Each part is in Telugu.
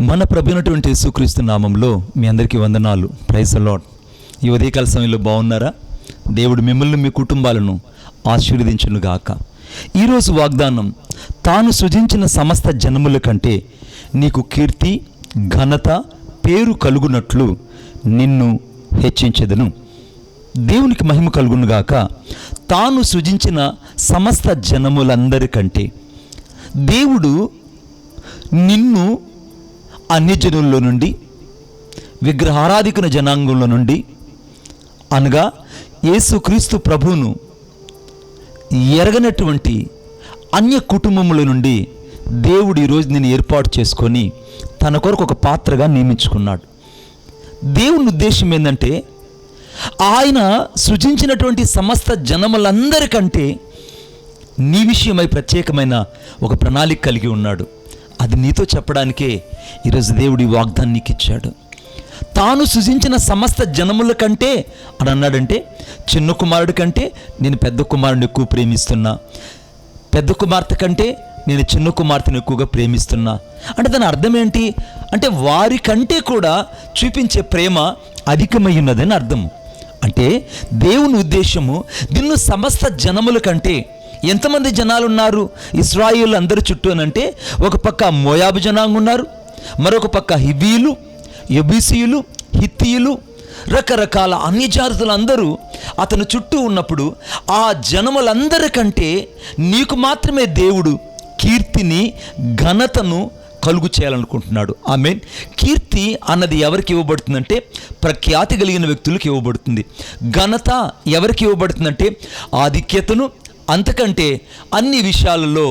మన ప్రభునటువంటి యేసుక్రీస్తు నామంలో మీ అందరికీ వందనాలు. ప్రైస్ అలాట్ ఈ ఉదయకాల సమయంలో బాగున్నారా? దేవుడు మిమ్మల్ని మీ కుటుంబాలను ఆశీర్వదించునుగాక ఈరోజు వాగ్దానం తాను సృజించిన సమస్త జనముల కంటే నీకు కీర్తి ఘనత పేరు కలుగునట్లు నిన్ను హెచ్చించదును. దేవునికి మహిమ కలుగునుగాక. తాను సృజించిన సమస్త జనములందరికంటే దేవుడు నిన్ను అన్యజనుల్లో నుండి విగ్రహారాధికుల జనాంగంలో నుండి అనగా యేసుక్రీస్తు ప్రభువును ఎరగనటువంటి అన్య కుటుంబముల నుండి దేవుడు ఈరోజు నేను ఏర్పాటు చేసుకొని తన కొరకు ఒక పాత్రగా నియమించుకున్నాడు. దేవుని ఉద్దేశం ఏంటంటే ఆయన సృజించినటువంటి సమస్త జనములందరికంటే నీ విషయమై ప్రత్యేకమైన ఒక ప్రణాళిక కలిగి ఉన్నాడు. అది నీతో చెప్పడానికే ఈరోజు దేవుడి వాగ్దాన్ని నీకు ఇచ్చాడు. తాను సృజించిన సమస్త జనముల కంటే అని అన్నాడంటే చిన్న కుమారుడి కంటే నేను పెద్ద కుమారుని ఎక్కువ ప్రేమిస్తున్నా. పెద్ద కుమార్తె కంటే నేను చిన్న కుమార్తెను ఎక్కువగా ప్రేమిస్తున్నా. అంటే దాని అర్థం ఏంటి? అంటే వారి కంటే కూడా చూపించే ప్రేమ అధికమై ఉన్నదని అర్థము. అంటే దేవుని ఉద్దేశము నిన్ను సమస్త జనముల కంటే ఎంతమంది జనాలు ఉన్నారు ఇస్రాయిల్ అందరి చుట్టూ అంటే ఒక పక్క మోయాబు జనాంగం ఉన్నారు మరొక పక్క హిబీయులు ఎబిసీయులు హిత్తీయులు రకరకాల అన్ని జాతులందరూ అతని చుట్టూ ఉన్నప్పుడు ఆ జనములందరికంటే నీకు మాత్రమే దేవుడు కీర్తిని ఘనతను కలుగు చేయాలనుకుంటున్నాడు. ఆమె కీర్తి అన్నది ఎవరికి ఇవ్వబడుతుందంటే ప్రఖ్యాతి కలిగిన వ్యక్తులకు ఇవ్వబడుతుంది. ఘనత ఎవరికి ఇవ్వబడుతుందంటే ఆధిక్యతను అంతకంటే అన్ని విషయాలలో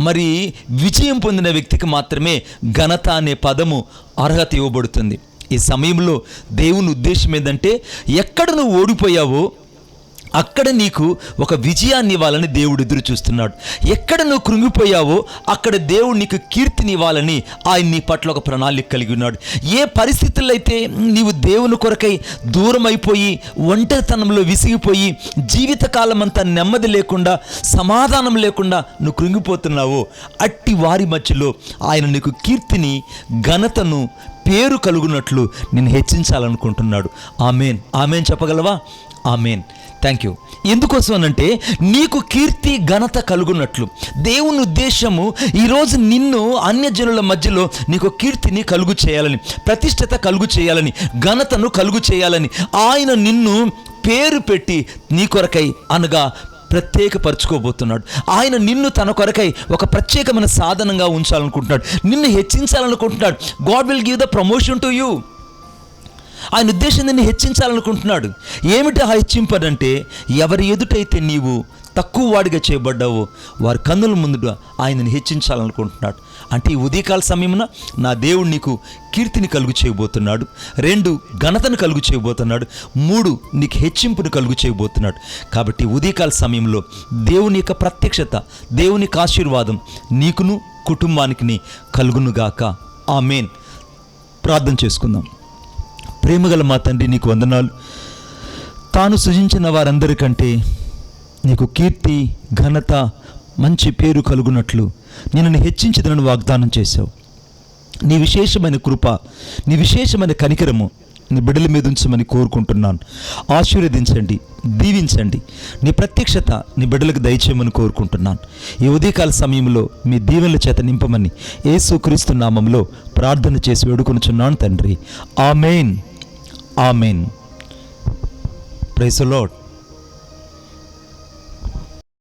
మరి విజయం పొందిన వ్యక్తికి మాత్రమే ఘనత అనే పదము అర్హత ఇవ్వబడుతుంది. ఈ సమయంలో దేవుని ఉద్దేశం ఏంటంటే ఎక్కడ నువ్వు ఓడిపోయావో అక్కడ నీకు ఒక విజయాన్ని ఇవ్వాలని దేవుడు ఎదురు చూస్తున్నాడు. ఎక్కడ నువ్వు కృంగిపోయావో అక్కడ దేవుడు నీకు కీర్తిని ఇవ్వాలని ఆయన నీ పట్ల ఒక ప్రణాళిక కలిగి ఉన్నాడు. ఏ పరిస్థితుల్లో అయితే నీవు దేవుని కొరకై దూరం అయిపోయి ఒంటరితనంలో విసిగిపోయి జీవితకాలం అంతా నెమ్మది లేకుండా సమాధానం లేకుండా నువ్వు కృంగిపోతున్నావో అట్టి వారి మధ్యలో ఆయన నీకు కీర్తిని ఘనతను పేరు కలుగునట్లు నేను హెచ్చించాలనుకుంటున్నాడు. ఆమెన్. ఆమెన్ చెప్పగలవా? ఆ మెయిన్ థ్యాంక్ యూ ఎందుకోసం అనంటే నీకు కీర్తి ఘనత కలుగునట్లు. దేవుని ఉద్దేశము ఈరోజు నిన్ను అన్యజనుల మధ్యలో నీకు కీర్తిని కలుగు చేయాలని ప్రతిష్టత కలుగు చేయాలని ఘనతను కలుగు చేయాలని ఆయన నిన్ను పేరు పెట్టి నీ కొరకై అనగా ప్రత్యేకపరచుకోబోతున్నాడు. ఆయన నిన్ను తన కొరకై ఒక ప్రత్యేకమైన సాధనంగా ఉంచాలనుకుంటున్నాడు. నిన్ను హెచ్చించాలనుకుంటున్నాడు. God will give the promotion to you ఆయన ఉద్దేశం నిన్ను హెచ్చించాలనుకుంటున్నాడు. ఏమిటి ఆ హెచ్చింపడంటే ఎవరి ఎదుటైతే నీవు తక్కువ వాడిగా చేయబడ్డావో వారి కన్నుల ముందు ఆయనని హెచ్చించాలనుకుంటున్నాడు. అంటే ఈ ఉదయకాల సమయమున నా దేవుడు నీకు కీర్తిని కలుగు చేయబోతున్నాడు రెండు ఘనతను కలుగు చేయబోతున్నాడు మూడు నీకు హెచ్చింపును కలుగు చేయబోతున్నాడు. కాబట్టి ఉదయకాల సమయంలో దేవుని యొక్క ప్రత్యక్షత దేవుని యొక్క ఆశీర్వాదం నీకును కుటుంబానికి కలుగునుగాక. మెయిన్ ప్రార్థన చేసుకుందాం. ప్రేమగల మా తండ్రి నీకు వందనాలు. తాను సృజించిన వారందరికంటే నీకు కీర్తి ఘనత మంచి పేరు కలుగునట్లు నిన్ను హెచ్చించదనని వాగ్దానం చేశావు. నీ విశేషమైన కృప నీ విశేషమైన కనికరము నీ బిడ్డల మీద ఉంచమని కోరుకుంటున్నాను. ఆశీర్వదించండి దీవించండి. నీ ప్రత్యక్షత నీ బిడ్డలకు దయచేయమని కోరుకుంటున్నాను. ఈ ఉదయకాల సమయంలో మీ దీవెనల చేత నింపమని యేసుక్రీస్తు నామంలో ప్రార్థన చేసి వేడుకొనుచున్నాను తండ్రి. ఆమెయిన్ ఆమెన్ ప్రైస్ లాడ్